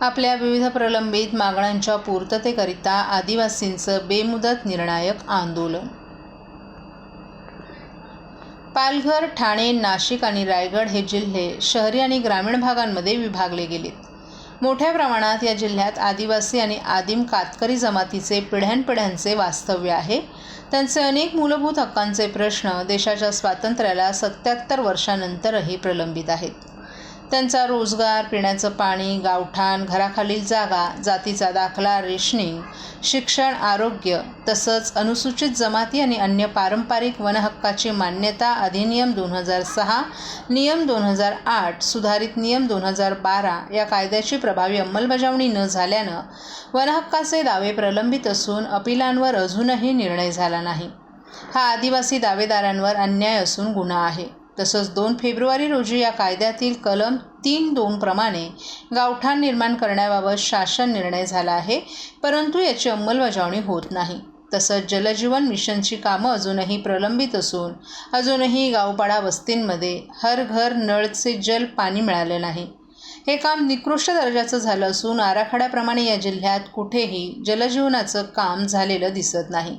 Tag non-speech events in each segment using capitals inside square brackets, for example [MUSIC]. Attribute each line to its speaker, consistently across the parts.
Speaker 1: आपल्या विविध प्रलंबित मागण्यांच्या पूर्ततेकरिता आदिवासींचं बेमुदत निर्णायक आंदोलन. पालघर ठाणे नाशिक आणि रायगड हे जिल्हे शहरी आणि ग्रामीण भागांमध्ये विभागले गेलेत. मोठ्या प्रमाणात या जिल्ह्यात आदिवासी आणि आदिम कातकरी जमातीचे पिढ्यानपिढ्यांचे वास्तव्य आहे. त्यांचे अनेक मूलभूत हक्कांचे प्रश्न देशाच्या स्वातंत्र्याला सत्याहत्तर वर्षानंतरही प्रलंबित आहेत. त्यांचा रोजगार पिण्याचं पाणी गावठाण घराखालील जागा जातीचा दाखला रेशनिंग शिक्षण आरोग्य तसंच अनुसूचित जमाती आणि अन्य पारंपरिक वनहक्काची मान्यता अधिनियम दोन हजार सहा नियम दोन हजार आठ सुधारित नियम दोन हजार बारा या कायद्याची प्रभावी अंमलबजावणी न झाल्यानं वनहक्काचे दावे प्रलंबित असून अपिलांवर अजूनही निर्णय झाला नाही. हा आदिवासी दावेदारांवर अन्याय असून गुन्हा आहे. तसंच दोन फेब्रुवारी रोजी या कायद्यातील कलम तीन दोन प्रमाणे गावठाण निर्माण करण्याबाबत शासन निर्णय झाला आहे परंतु याची अंमलबजावणी होत नाही. तसंच जलजीवन मिशनची कामं अजूनही प्रलंबित असून अजूनही गावपाडा वस्तींमध्ये हर घर नळचे जल पाणी मिळाले नाही. हे काम निकृष्ट दर्जाचं झालं असून आराखड्याप्रमाणे या जिल्ह्यात कुठेही जलजीवनाचं काम झालेलं दिसत नाही.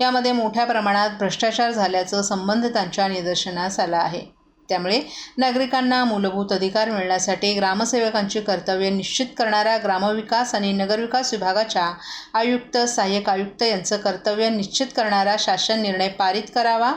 Speaker 1: यामध्ये मोठ्या प्रमाणात भ्रष्टाचार झाल्याचं संबंधितांच्या निदर्शनास आलं आहे. त्यामुळे नागरिकांना मूलभूत अधिकार मिळण्यासाठी ग्रामसेवकांची कर्तव्य निश्चित करणाऱ्या ग्रामविकास आणि नगरविकास विभागाच्या आयुक्त सहाय्यक आयुक्त यांचं कर्तव्य निश्चित करणारा शासन निर्णय पारित करावा.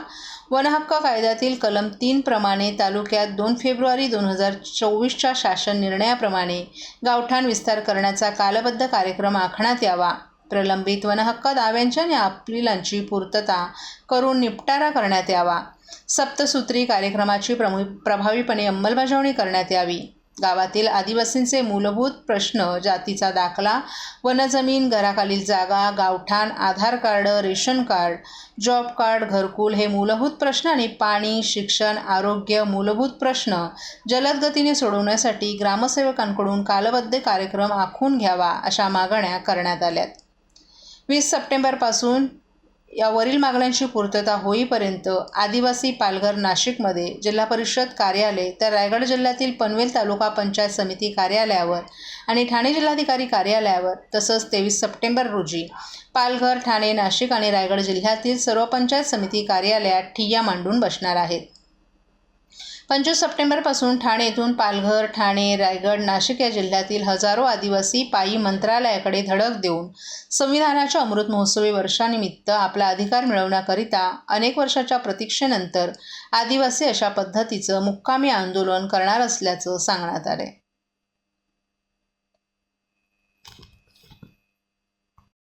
Speaker 1: वनहक्क कायद्यातील कलम तीन प्रमाणे तालुक्यात दोन फेब्रुवारी दोन हजार चोवीसच्या शासन निर्णयाप्रमाणे गावठाण विस्तार करण्याचा कालबद्ध कार्यक्रम आखण्यात यावा. प्रलंबित वनहक्क दाव्यांच्या आणि पूर्तता करून निपटारा करण्यात यावा. सप्तसूत्री कार्यक्रमाची प्रमु प्रभावीपणे अंमलबजावणी करण्यात यावी. गावातील आदिवासींचे मूलभूत प्रश्न जातीचा दाखला वनजमीन घराखालील जागा गावठाण Aadhaar card ration card job card घरकुल हे मूलभूत प्रश्न आणि पाणी शिक्षण आरोग्य मूलभूत प्रश्न जलद गतीने सोडवण्यासाठी ग्रामसेवकांकडून कालबद्ध कार्यक्रम आखून घ्यावा अशा मागण्या करण्यात आल्यात. वीस सप्टेंबरपासून यावरील मागण्यांची पूर्तता होईपर्यंत आदिवासी पालघर नाशिकमध्ये जिल्हा परिषद कार्यालय तर रायगड जिल्ह्यातील पनवेल तालुका पंचायत समिती कार्यालयावर आणि ठाणे जिल्हाधिकारी कार्यालयावर तसंच तेवीस सप्टेंबर रोजी पालघर ठाणे नाशिक आणि रायगड जिल्ह्यातील सर्व पंचायत समिती कार्यालयात ठिय्या मांडून बसणार आहेत. पंचवीस सप्टेंबरपासून ठाणे येथून पालघर ठाणे रायगड नाशिक या जिल्ह्यातील हजारो आदिवासी पायी मंत्रालयाकडे धडक देऊन संविधानाच्या अमृत महोत्सवी वर्षानिमित्त आपला अधिकार मिळवण्याकरिता अनेक वर्षाच्या प्रतीक्षेनंतर आदिवासी अशा पद्धतीचं मुक्कामी आंदोलन करणार असल्याचं सांगण्यात
Speaker 2: आले.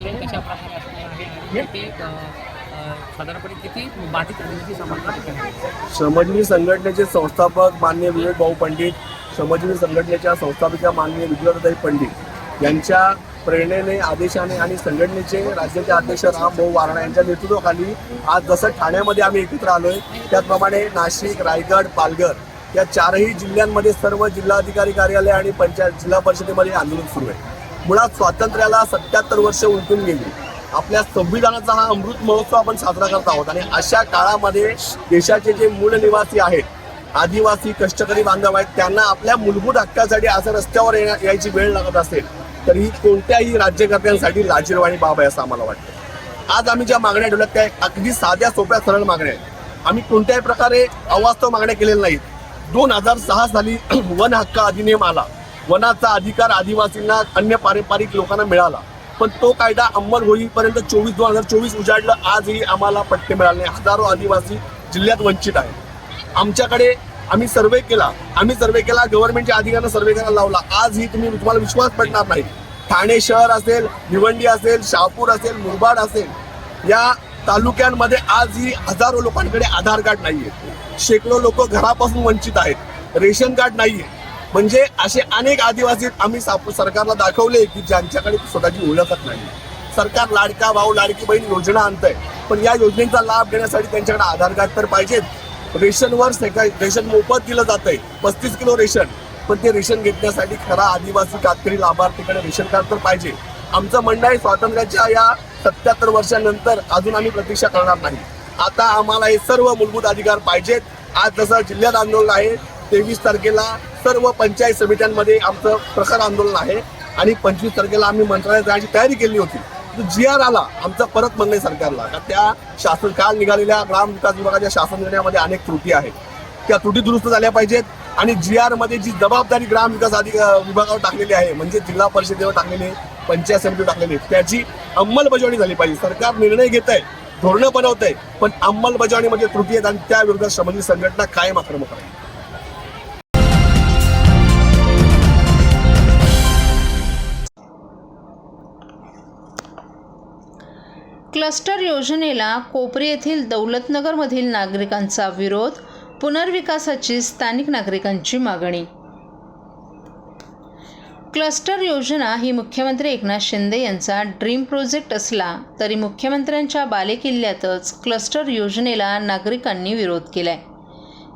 Speaker 2: आहे? ते साधारणपणे किती बाधित करण्याची समजणार
Speaker 3: श्रमजीवी संघटनेचे संस्थापक मान्य विवेक भाऊ पंडित श्रमजीवी संघटनेच्या संस्थापिका मान्य विद्याताई पंडित यांच्या प्रेरणेने आदेशाने आणि संघटनेचे राज्याचे अध्यक्ष राम भाऊ वारणा यांच्या नेतृत्वाखाली आज जसं ठाण्यामध्ये आम्ही एकत्र आलोय त्याचप्रमाणे नाशिक रायगड पालघर या चारही जिल्ह्यांमध्ये सर्व जिल्हाधिकारी कार्यालय आणि पंचायत जिल्हा परिषदेमध्ये आंदोलन सुरू आहे. मुळात स्वातंत्र्याला सत्याहत्तर वर्ष उलटून गेली. आपल्या संविधानाचा हा अमृत महोत्सव आपण साजरा करत आहोत. आणि अशा काळामध्ये देशाचे जे मूळ निवासी आहेत आदिवासी कष्टकरी बांधव आहेत त्यांना आपल्या मूलभूत हक्कासाठी असं रस्त्यावर यायची वेळ लागत असेल तर ही कोणत्याही राज्यकर्त्यांसाठी लाजीरवाणी बाब आहे असं आम्हाला वाटतं. आज आम्ही ज्या मागण्या ठेवल्यात त्या अगदी साध्या सोप्या सरळ मागण्या आहेत. आम्ही कोणत्याही प्रकारे अवास्तव मागण्या केलेल्या नाहीत. दोन हजार सहा साली [CLEARS THROAT] वन हक्क अधिनियम आला. वनाचा अधिकार आदिवासींना अन्य पारंपरिक लोकांना मिळाला. पण तो कायदा अंमल होईपर्यंत चोवीस दोन हजार चोवीस उजाडलं आजही आम्हाला पट्टे मिळाले हजारो आदिवासी जिल्ह्यात वंचित आहेत. आमच्याकडे आम्ही सर्वे केला आम्ही सर्वे केला गव्हर्नमेंटच्या अधिकाऱ्यांना सर्वे करायला लावला. आजही तुम्ही तुम्हाला विश्वास पडणार नाही. ठाणे शहर असेल भिवंडी असेल शहापूर असेल मुरबाड असेल या तालुक्यांमध्ये आजही हजारो लोकांकडे आधार कार्ड नाहीये. शेकडो लोक घरापासून वंचित आहेत. रेशन कार्ड नाहीये. म्हणजे असे अनेक आदिवासी आम्ही सरकारला दाखवले की ज्यांच्याकडे स्वतःची ओळखच नाही. सरकार लाडका भाऊ लाडकी बहीण योजना आणतंय. पण या योजनेचा लाभ घेण्यासाठी त्यांच्याकडे आधार कार्ड तर पाहिजेत रेशनवर रेशन मोफत दिलं जातंय. पस्तीस किलो रेशन. पण ते रेशन घेतण्यासाठी खरा आदिवासी कातकरी लाभार्थीकडे रेशन कार्ड तर पाहिजे. आमचं म्हणणं आहे स्वातंत्र्याच्या या सत्याहत्तर वर्षानंतर अजून आम्ही प्रतीक्षा करणार नाही. आता आम्हाला हे सर्व मूलभूत अधिकार पाहिजेत. आज जसं जिल्ह्यात आंदोलन आहे तेवीस तारखेला सर्व पंचायत समित्यांमध्ये आमचं प्रखर आंदोलन आहे. आणि पंचवीस तारखेला आम्ही मंत्रालयात जाण्याची तयारी केली होती. जी आर आला आमचं परत म्हणणं आहे सरकारला. का त्या शासन काल निघालेल्या ग्राम विकास विभागाच्या शासन निर्णयामध्ये अनेक त्रुटी आहेत. त्या त्रुटी दुरुस्त झाल्या पाहिजेत. आणि जी आरमध्ये जी जबाबदारी ग्राम विकास अधिक विभागावर टाकलेली आहे म्हणजे जिल्हा परिषदेवर टाकलेली पंचायत समितीवर टाकलेली त्याची अंमलबजावणी झाली पाहिजे. सरकार निर्णय घेत आहे धोरणं बनवत आहे पण अंमलबजावणीमध्ये त्रुटी आहेत आणि त्या विरोधात संबंधित संघटना कायम आक्रमक आहे.
Speaker 1: क्लस्टर योजनेला कोपरी येथील दौलतनगरमधील नागरिकांचा विरोध पुनर्विकासाची स्थानिक नागरिकांची मागणी. क्लस्टर योजना ही मुख्यमंत्री एकनाथ शिंदे यांचा ड्रीम प्रोजेक्ट असला तरी मुख्यमंत्र्यांच्या बालेकिल्ल्यातच क्लस्टर योजनेला नागरिकांनी विरोध केलाय.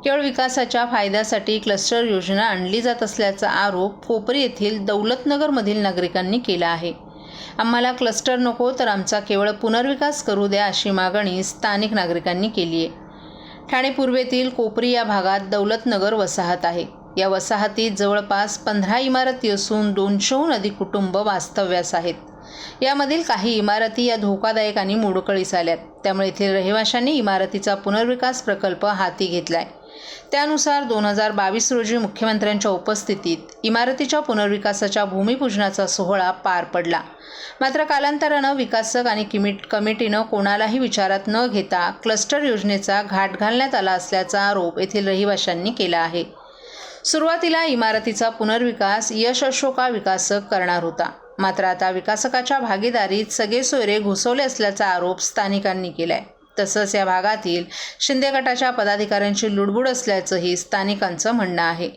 Speaker 1: केवळ विकासाच्या फायद्यासाठी क्लस्टर योजना आणली जात असल्याचा आरोप कोपरी येथील दौलतनगरमधील नागरिकांनी केला आहे. आम्हाला क्लस्टर नको तर आमचा केवळ पुनर्विकास करू द्या अशी मागणी स्थानिक नागरिकांनी केली आहे. ठाणे पूर्वेतील कोपरी या भागात दौलतनगर वसाहत आहे. या वसाहतीत जवळपास पंधरा इमारती असून दोनशेहून अधिक कुटुंब वास्तव्यास आहेत. यामधील काही इमारती या धोकादायक आणि मोडकळीस आल्यात. त्यामुळे येथील रहिवाशांनी इमारतीचा पुनर्विकास प्रकल्प हाती घेतला आहे त्यानुसार दोन हजार बावीस रोजी मुख्यमंत्र्यांच्या उपस्थितीत इमारतीच्या पुनर्विकासाच्या भूमिपूजनाचा सोहळा पार पडला. मात्र कालांतरानं विकासक आणि किमिट कमिटीनं कोणालाही विचारात न घेता क्लस्टर योजनेचा घाट घालण्यात आला असल्याचा आरोप येथील रहिवाशांनी केला आहे. सुरुवातीला इमारतीचा पुनर्विकास यश अशोका विकासक करणार होता. मात्र आता विकासकाच्या भागीदारीत सगळे सोयरे घुसवले असल्याचा आरोप स्थानिकांनी केलाय. तसंच या भागातील शिंदे गटाच्या पदाधिकाऱ्यांची लुडबुड असल्याचंही स्थानिकांचं म्हणणं आहे.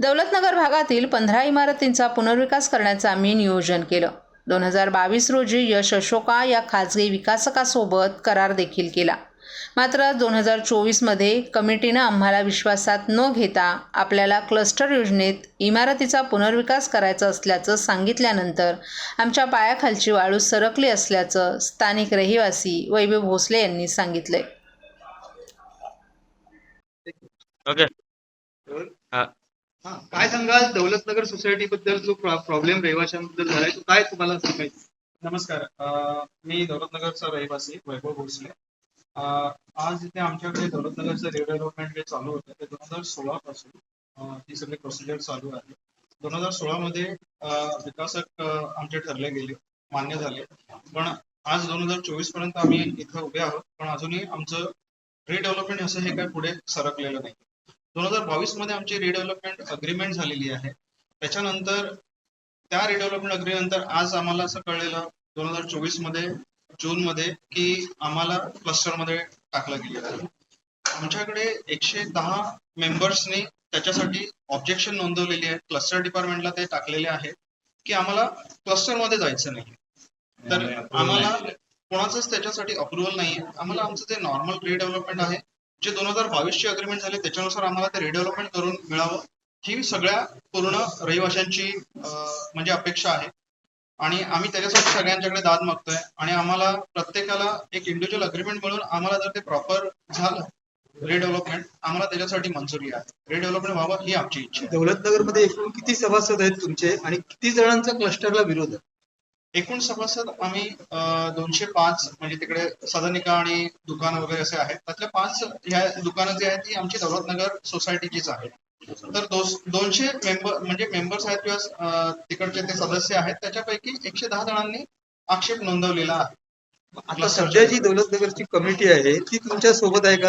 Speaker 1: दौलतनगर भागातील पंधरा इमारतींचा पुनर्विकास करण्याचं आम्ही नियोजन केलं. दोन हजार बावीस रोजी यश अशोका या खाजगी विकासकासोबत करार देखील केला. मात्र दोन हजार चोवीसमध्ये कमिटीनं आम्हाला विश्वासात न घेता आपल्याला क्लस्टर योजनेत इमारतीचा पुनर्विकास करायचा असल्याचं सांगितल्यानंतर आमच्या पायाखालची वाळू सरकली असल्याचं स्थानिक रहिवासी वैभव भोसले यांनी सांगितलंय.
Speaker 4: ओके. हा.
Speaker 5: हा काय सांगाल? दौलतनगर सोसायटी बद्दल जो प्रॉब्लेम रहिवाशांबद्दल झालाय तो काय तुम्हाला सांगायचं?
Speaker 6: नमस्कार. अं, मी दौलतनगरचा रहिवासी वैभव भोसले. आज इथे आमच्याकडे दौलतनगरचं रिडेव्हलपमेंट जे चालू होतं ते दोन हजार सोळा पासून ही सगळी प्रोसिजर चालू आहे. दोन हजार सोळा मध्ये विकासक आमचे ठरले गेले मान्य झाले. पण आज दोन हजार चोवीसपर्यंत आम्ही इथे उभे आहोत पण अजूनही आमचं रिडेव्हलपमेंट असं हे काय पुढे सरकलेलं नाही. दोन हजार बावीसमध्ये आमची रिडेव्हलपमेंट अग्रीमेंट झालेली आहे. त्याच्यानंतर त्या रिडेव्हलपमेंट अग्री नंतर आज आम्हाला असं कळलेलं दोन हजार चोवीसमध्ये जून मध्ये की आम्हाला क्लस्टरमध्ये टाकलं गेलेलं आहे. आमच्याकडे एकशे दहा मेंबर्सनी त्याच्यासाठी ऑब्जेक्शन नोंदवलेली आहे. क्लस्टर डिपार्टमेंटला ते टाकलेले आहे की आम्हाला क्लस्टरमध्ये जायचं नाही तर आम्हाला कोणाचंच त्याच्यासाठी अप्रुव्हल नाही आहे आम्हाला आमचं जे नॉर्मल रिडेव्हलपमेंट आहे जे दोन हजार बावीसची अग्रीमेंट झाले त्याच्यानुसार आम्हाला ते रिडेव्हलपमेंट करून मिळावं. ही सगळ्या पूर्ण रहिवाशांची म्हणजे अपेक्षा आहे. आणि आम्ही त्याच्यासाठी सगळ्यांच्याकडे दाद मागतोय. आणि आम्हाला प्रत्येकाला एक इंडिव्हिज्युअल अग्रीमेंट मिळून आम्हाला जर ते प्रॉपर झालं रिडेव्हलपमेंट आम्हाला त्याच्यासाठी मंजुरी आहे. रिडेव्हलपमेंट व्हावं ही आमची इच्छा
Speaker 5: दौलतनगरमध्ये एकूण किती सभासद आहेत तुमचे आणि किती जणांचा क्लस्टरला विरोध आहे?
Speaker 6: एकूण सभासद आम्ही दोनशे पाच म्हणजे तिकडे सदनिका आणि दुकान वगैरे असे आहेत. त्यातल्या पाच ह्या दुकानं जी आहेत ती आमची दौलतनगर सोसायटीचीच आहेत. तर दोनशे मेंबर म्हणजे मेंबर्स आहेत किंवा तिकडचे ते सदस्य आहेत त्याच्यापैकी एकशे दहा जणांनी आक्षेप नोंदवलेला आहे.
Speaker 5: आता सध्या जी दौलतनगरची कमिटी आहे ती तुमच्यासोबत आहे का?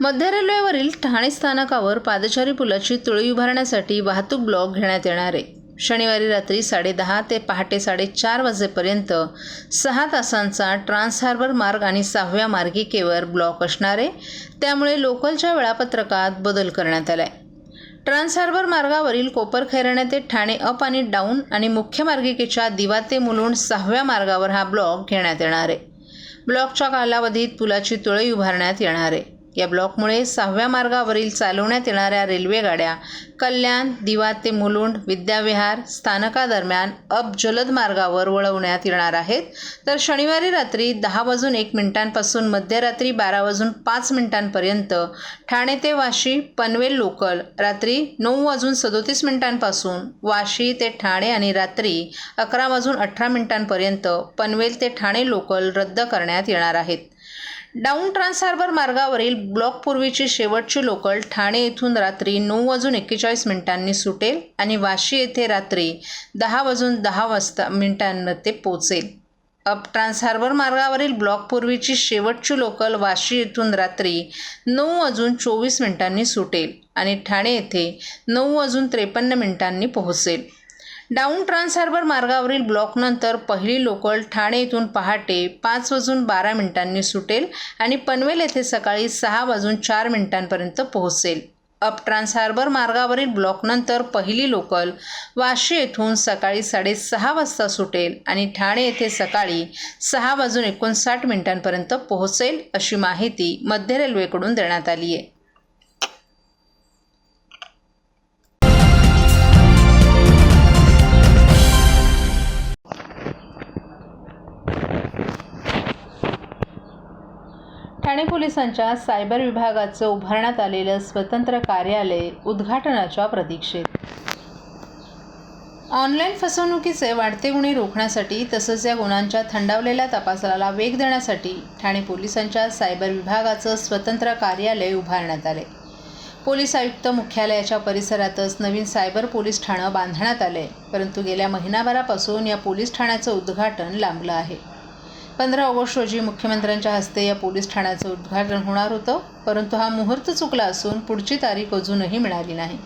Speaker 1: मध्य रेल्वेवरील ठाणे स्थानकावर पादचारी पुलाची तुळई उभारण्यासाठी वाहतूक ब्लॉक घेण्यात येणार आहे. शनिवारी रात्री साडेदहा ते पहाटे साडेचार वाजेपर्यंत सहा तासांचा ट्रान्स हार्बर मार्ग आणि सहाव्या मार्गिकेवर ब्लॉक असणार आहे त्यामुळे लोकलच्या वेळापत्रकात बदल करण्यात आला आहे ट्रान्स हार्बर मार्गावरील कोपरखैरणे ते ठाणे अप आणि डाऊन आणि मुख्य मार्गिकेच्या दिवा ते मुलुंड सहाव्या मार्गावर हा ब्लॉक घेण्यात येणार आहे. ब्लॉकच्या कालावधीत पुलाची तुळई उभारण्यात येणार आहे. या ब्लॉकमुळे सहाव्या मार्गावरील चालवण्यात येणाऱ्या रेल्वेगाड्या कल्याण दिवा ते मुलुंड विद्याविहार स्थानकादरम्यान अप जलद मार्गावर वळवण्यात येणार आहेत. तर शनिवारी रात्री दहा वाजून एक मिनिटांपासून मध्यरात्री बारा वाजून पाच मिनिटांपर्यंत ठाणे ते वाशी पनवेल लोकल रात्री नऊ वाजून सदोतीस मिनिटांपासून वाशी ते ठाणे आणि रात्री अकरा वाजून अठरा मिनिटांपर्यंत पनवेल ते ठाणे लोकल रद्द करण्यात येणार आहेत. डाऊन ट्रान्सहार्बर मार्गावरील ब्लॉकपूर्वीची शेवटची लोकल ठाणे येथून रात्री नऊ वाजून एक्केचाळीस मिनिटांनी सुटेल आणि वाशी येथे रात्री दहा वाजून दहा वाजता मिनिटांमध्ये पोचेल अप ट्रान्सहार्बर मार्गावरील ब्लॉकपूर्वीची शेवटची लोकल वाशी येथून रात्री नऊ वाजून चोवीस मिनिटांनी सुटेल आणि ठाणे येथे नऊ वाजून त्रेपन्न मिनिटांनी पोहोचेल. डाऊन ट्रान्स हार्बर मार्गावरील ब्लॉकनंतर पहिली लोकल ठाणे येथून पहाटे पाच वाजून बारा मिनिटांनी सुटेल आणि पनवेल येथे सकाळी सहा वाजून चार मिनिटांपर्यंत पोहोचेल. अप ट्रान्स हार्बर मार्गावरील ब्लॉकनंतर पहिली लोकल वाशी येथून सकाळी साडेसहा वाजता सुटेल आणि ठाणे येथे सकाळी सहा वाजून एकोणसाठ मिनिटांपर्यंत पोहोचेल अशी माहिती मध्य रेल्वेकडून देण्यात आली आहे. पोलिसांच्या सायबर विभागाचं उभारण्यात आलेलं स्वतंत्र कार्यालय उद्घाटनाच्या प्रतीक्षेत. ऑनलाईन फसवणुकीचे वाढते गुन्हे रोखण्यासाठी तसंच या गुन्ह्यांच्या थंडावलेल्या तपासाला वेग देण्यासाठी ठाणे पोलिसांच्या सायबर विभागाचं स्वतंत्र कार्यालय उभारण्यात आले. पोलीस आयुक्त मुख्यालयाच्या परिसरातच नवीन सायबर पोलीस ठाणं बांधण्यात आले परंतु गेल्या महिनाभरापासून या पोलीस ठाण्याचं उद्घाटन लांबलं आहे. पंधरा ऑगस्ट रोजी मुख्यमंत्र्यांच्या हस्ते या पोलीस ठाण्याचं उद्घाटन होणार होतं परंतु हा मुहूर्त चुकला असून पुढची तारीख अजूनही मिळाली नाही.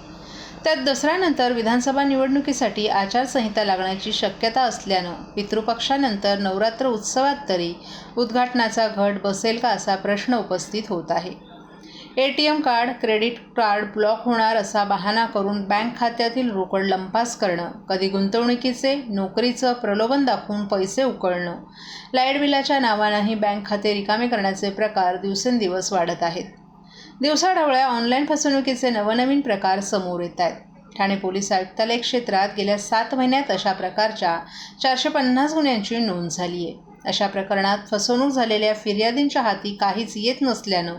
Speaker 1: त्यात दसऱ्यानंतर विधानसभा निवडणुकीसाठी आचारसंहिता लागण्याची शक्यता असल्यानं पितृपक्षानंतर नवरात्र उत्सवात तरी उद्घाटनाचा घट बसेल का असा प्रश्न उपस्थित होत आहे. A T M card credit card block होणार असा बहाणा करून बँक खात्यातील रोकड लंपास करणं कधी गुंतवणुकीचे नोकरीचं प्रलोभन दाखवून पैसे उकळणं. लाइट बिलाच्या नावानंही बँक खाते रिकामे करण्याचे प्रकार दिवसेंदिवस वाढत आहेत. दिवसाढवळ्या ऑनलाईन फसवणुकीचे नवनवीन प्रकार समोर येत आहेत. ठाणे पोलीस आयुक्तालय क्षेत्रात गेल्या सात महिन्यात अशा प्रकारच्या चारशे पन्नास गुन्ह्यांची नोंद झाली आहे अशा प्रकरणात फसवणूक झालेल्या फिर्यादींच्या हाती काहीच येत नसल्यानं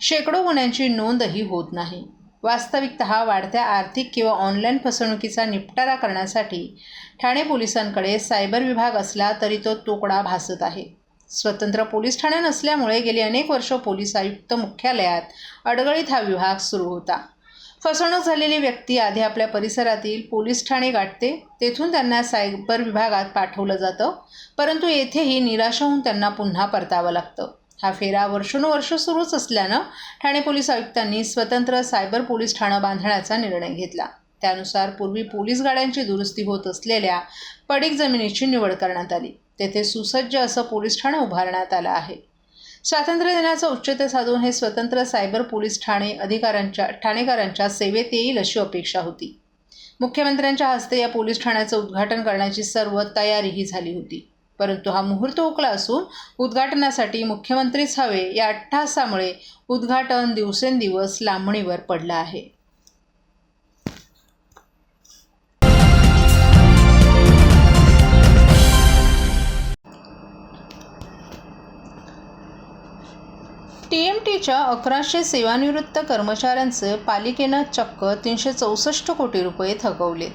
Speaker 1: शेकडो गुन्ह्यांची नोंदही होत नाही. वास्तविकत वाढत्या आर्थिक किंवा ऑनलाईन फसवणुकीचा निपटारा करण्यासाठी ठाणे पोलिसांकडे सायबर विभाग असला तरी तो तोकडा भासत आहे. स्वतंत्र पोलीस ठाणे नसल्यामुळे गेली अनेक वर्ष पोलीस आयुक्त मुख्यालयात अडगळीत हा विभाग सुरू होता. फसवणूक झालेली व्यक्ती आधी आपल्या परिसरातील पोलीस ठाणे गाठते. तेथून त्यांना सायबर विभागात पाठवलं जातं. परंतु येथेही निराशा होऊन त्यांना पुन्हा परतावं लागतं. हा फेरा वर्षानुवर्ष सुरूच असल्यानं ठाणे पोलीस आयुक्तांनी स्वतंत्र सायबर पोलीस ठाणं बांधण्याचा निर्णय घेतला. त्यानुसार पूर्वी पोलीस गाड्यांची दुरुस्ती होत असलेल्या पडीक जमिनीची निवड करण्यात आली. तेथे सुसज्ज असं पोलीस ठाणं उभारण्यात आलं आहे. स्वातंत्र्य दिनाचं साधून हे स्वतंत्र सायबर पोलीस ठाणे अधिकाऱ्यांच्या ठाणेकरांच्या सेवेत येईल अशी अपेक्षा होती. मुख्यमंत्र्यांच्या हस्ते या पोलीस ठाण्याचं उद्घाटन करण्याची सर्व तयारीही झाली होती. परंतु हा मुहूर्त उकला असून उद्घाटनासाठी मुख्यमंत्रीच हवे या अट्टहासामुळे उद्घाटन दिवसेंदिवस लांबणीवर पडलं आहे. टी अकराशे सेवानिवृत्त कर्मचाऱ्यांचे पालिकेनं चक्क तीनशे चौसष्ट कोटी रुपये थकवलेत.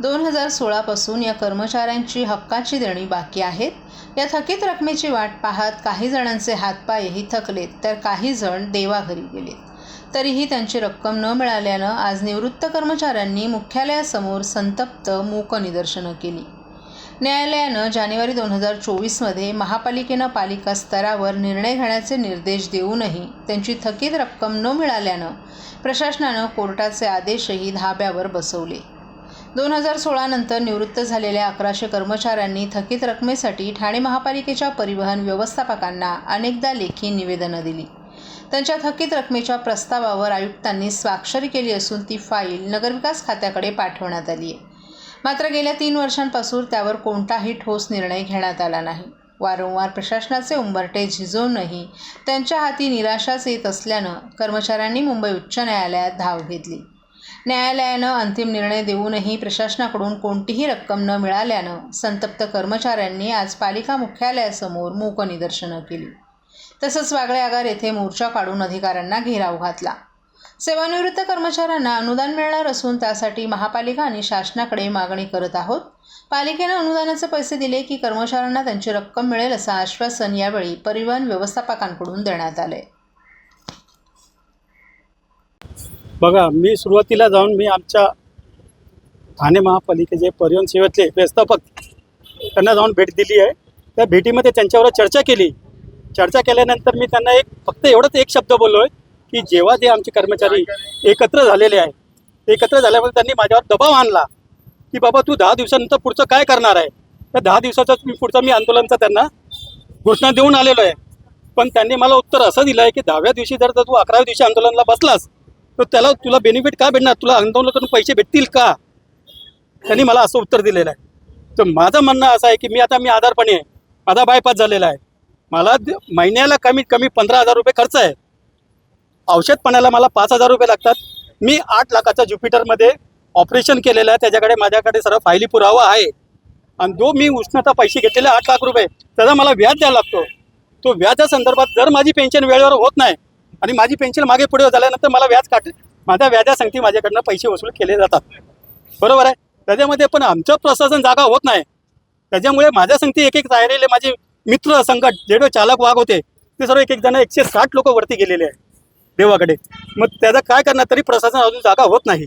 Speaker 1: दोन हजार सोळापासून या कर्मचाऱ्यांची हक्काची देणी बाकी आहेत. या थकीत रकमेची वाट पाहत काही जणांचे हातपायही थकलेत तर काही जण देवाघरी गेलेत. तरीही त्यांची रक्कम न मिळाल्यानं आज निवृत्त कर्मचाऱ्यांनी मुख्यालयासमोर संतप्त मूक निदर्शनं केली. न्यायालयानं जानेवारी दोन हजार चोवीसमध्ये महापालिकेनं पालिका स्तरावर निर्णय घेण्याचे निर्देश देऊनही त्यांची थकीत रक्कम न मिळाल्यानं प्रशासनानं कोर्टाचे आदेशही धाब्यावर बसवले. दोन हजार सोळानंतर निवृत्त झालेल्या अकराशे कर्मचाऱ्यांनी थकीत रकमेसाठी ठाणे महापालिकेच्या परिवहन व्यवस्थापकांना अनेकदा लेखी निवेदनं दिली. त्यांच्या थकीत रकमेच्या प्रस्तावावर आयुक्तांनी स्वाक्षरी केली असून ती फाईल नगरविकास खात्याकडे पाठवण्यात आली आहे मात्र गेल्या तीन वर्षांपासून त्यावर कोणताही ठोस निर्णय घेण्यात आला नाही. वारंवार प्रशासनाचे उंबरटे झिजवूनही त्यांच्या हाती निराशाच येत असल्यानं कर्मचाऱ्यांनी मुंबई उच्च न्यायालयात धाव घेतली. न्यायालयानं अंतिम निर्णय देऊनही प्रशासनाकडून कोणतीही रक्कम न मिळाल्यानं संतप्त कर्मचाऱ्यांनी आज पालिका मुख्यालयासमोर मूक निदर्शनं केली. तसंच वागळे आगार येथे मोर्चा काढून अधिकाऱ्यांना घेराव घातला. सेवानिवृत्त कर्मचाऱ्यांना अनुदान मिळणार असून त्यासाठी महापालिका आणि शासनाकडे मागणी करत आहोत. पालिकेनं अनुदानाचे पैसे दिले की कर्मचाऱ्यांना त्यांची रक्कम मिळेल असं आश्वासन यावेळी परिवहन व्यवस्थापकांकडून देण्यात आले.
Speaker 7: बघा मी सुरुवातीला जाऊन मी आमच्या ठाणे महापालिकेचे परिवहन सेवेतले व्यवस्थापक त्यांना जाऊन भेट दिली आहे. त्या भेटीमध्ये त्यांच्यावर चर्चा केली. चर्चा केल्यानंतर मी त्यांना एक फक्त एवढंच एक शब्द बोललो आहे की जेव्हा ते आमचे कर्मचारी एकत्र झालेले आहे एकत्र झाल्यामुळे त्यांनी माझ्यावर दबाव आणला की बाबा तू दहा दिवसानंतर पुढचं काय करणार आहे? त्या दहा दिवसाचं मी पुढचं मी आंदोलनचा त्यांना घोषणा देऊन आलेलो आहे. पण त्यांनी मला उत्तर असं दिलं आहे की दहाव्या दिवशी जर तू अकराव्या दिवशी आंदोलनाला बसलास तर त्याला तुला बेनिफिट का भेटणार? तुला आंदोलनातून पैसे भेटतील का? त्यांनी मला असं उत्तर दिलेलं आहे. तर माझं म्हणणं असं आहे की मी आता मी आधारपणे आहे माझा बायपास झालेला आहे. मला द- महिन्याला कमीत कमी पंधरा हजार रुपये खर्च आहे. औषध पाण्याला मला पाच हजार रुपये लागतात. मी आठ लाखाच्या ज्युपिटरमध्ये ऑपरेशन केलेलं आहे. त्याच्याकडे माझ्याकडे सर्व फायली पुरावा आहे. आणि जो मी उष्णता पैसे घेतलेले आठ लाख रुपये त्याचा मला व्याज द्यायला लागतो. तो व्याजा संदर्भात जर माझी पेन्शन वेळेवर होत नाही आणि माझी पेन्शन मागे पुढे झाल्यानंतर मला व्याज काट माझ्या व्याजासंगती माझ्याकडनं पैसे वसूल केले जातात. बरोबर आहे? त्याच्यामध्ये पण आमचं प्रशासन जागा होत नाही. त्याच्यामुळे माझ्या संगती एक एक राहिलेले माझे मित्र संकट जेवढे चालक वाघ होते ते सर्व एक एक जण एकशे साठ लोक वरती गेलेले आहे देवाकडे. मग त्याचा काय करणार तरी प्रशासन अजून जागा होत नाही.